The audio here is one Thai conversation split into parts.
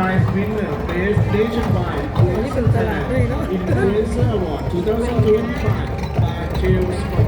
prize winner, Best Nationwide Tourist Award in Award uh, 2025 by uh, Tails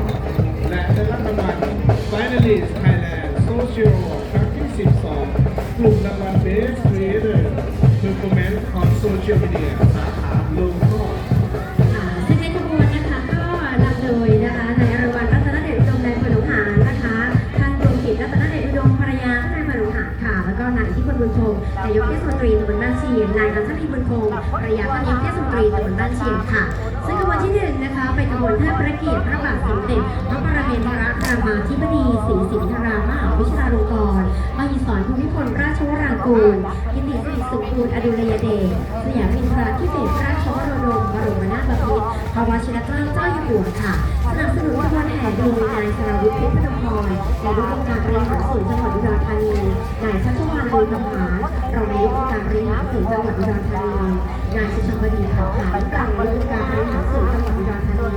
รรยาท่านนายกเทศมนตรีตำบลบ้านเชียงค่ะ ซึ่งขบวนที่หนึ่งนะคะเป็นขบวนเทิดพระเกียรติพระบาทสมเด็จพระปรมินทรรามาธิบดีศรีสินธารามหาวิชาลงกรณ์มหิศรภูมิพลราชวรางกูลยินดีสิริสุขูณอดุลยเดชสยามินทราธิเบศราชวรดมบรมนาถบพิตรพระวชิรเกล้าเจ้าอยู่หัวค่ะสนับสนุนขบวนแห่โดยนาย สราวุฒิเพชรพนมพรนายกองค์การบริหารส่วนจังหวัดอุดรธานี นายชัชวานบุญคำหารรองนายกองค์การบริหารส่วนจังหวัดอุดรธานี นายสุชาบดีขาวขานรองนายกองค์การบริหารส่วนจังหวัดอุดรธานี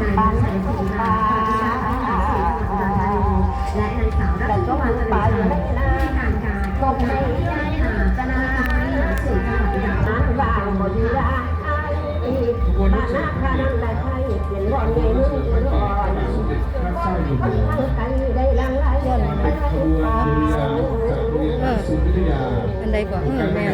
นายบุญชัยศิริลาภาคกาบริหารส่วนจังหวัดอุดรธานี และนางสาวรัตนวรรณเจริญชัยผู้การการกองการบริหารคณะกรรมการบริหารส่วนจังหวัดอุดรธานีขบวนที่เจ็ดเป็นขบวนพระบาทสมเด็จพระเจ้าอยู่หัวเป็นขบวนดุริยางค์จากโรงเรียน อัศวิทยาอันใดกว่าเออการแม่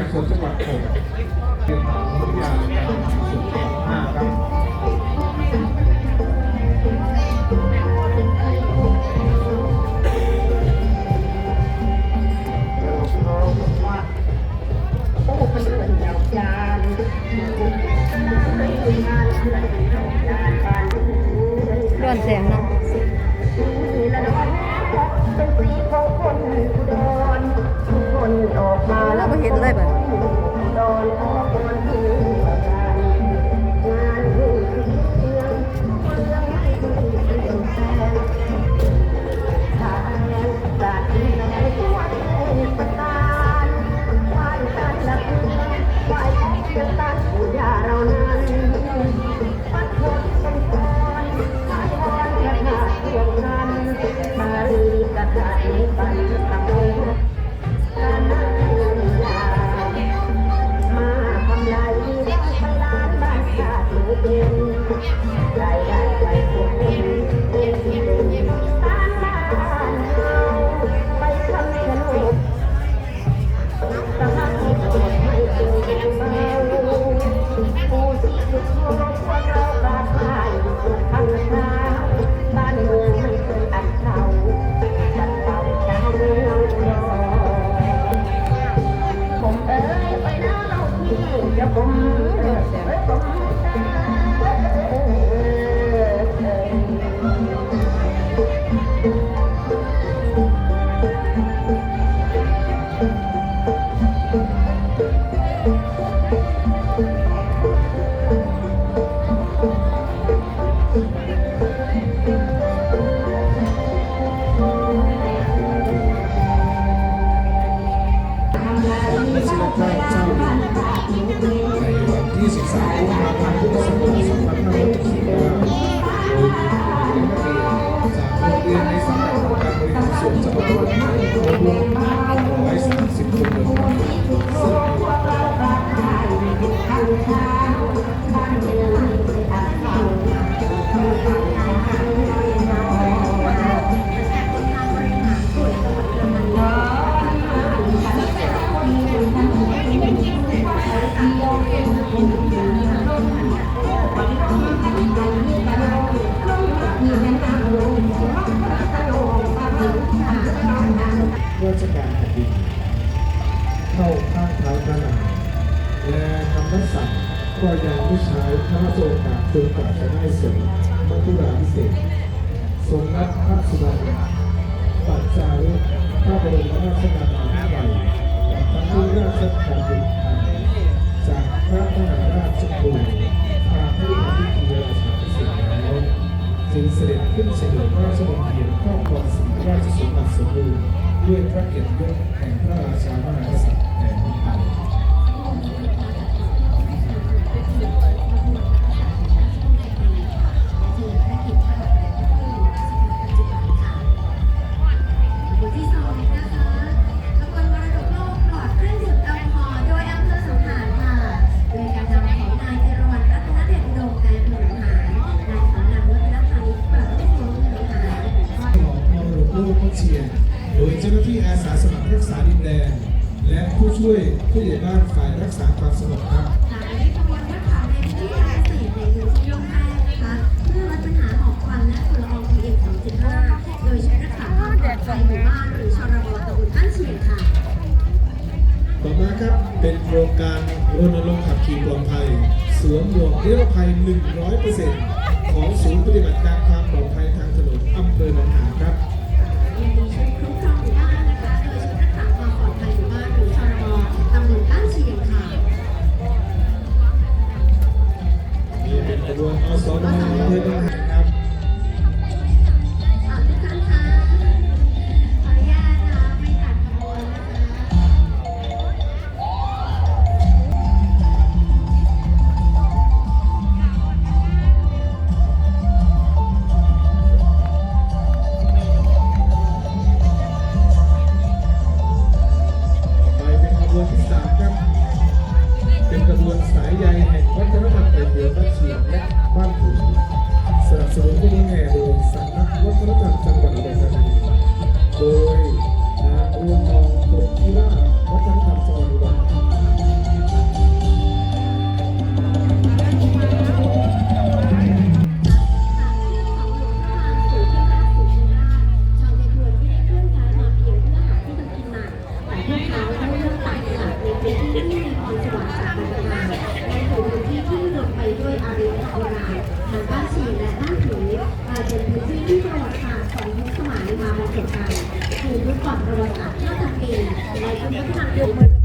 เราก็เห็นเลยแบบ Yeah. และคำนัสัตย์ก็ยังไม่ใช้พระราชโอการจนกว่าจะได้เสร็จมัทุราพิเศษกทรงนัดพระสุวรรณปัจจาริพระบรมราชกาลาภิบาลกับทั้งที่ราชการดินไทยจากพระมหาราชครูพาให้ทำพิธีราชาพิเศษแล้วจึงเสด็จขึ้นเฉลิมพระราชบังเกียรติครอบครองสิริราชสมบัติสมบูรณ์ด้วยพระเกียรติยศแห่งพระราชามหากษัตริย์แห่งไทยบทย ช่วยผู้ใหญ่บ้านฝ่ายรักษาความสงบครับค่ะในขบวนรถขาวในพื้นที่การเกษตรในพื้นที่ร่มแจ้งนะคะเพื่อลดปัญหาหมอกควันและฝุ่นละออง PM 2.5โดยใช้รักษาความปลอดภัยหมู่บ้านหรือชรบตำบลบ้านเฉียงค่ะ ต่อมาครับเป็นโครงการรณรงค์ขับขี่ปลอดภัยสวมหมวกนิรภัย 100%ของศูนย์ปฏิบัติการความปลอดภัยทางถนน ขบวนอสมอำเภอหนะครับ สนับสนุนขบวนแลโดยสำนักวัฒนธรรมจังหวัดอุดรธานี คือยุคก่อนประวัติศาสตร์5,000ปีในยุคพัฒนธรรมยุค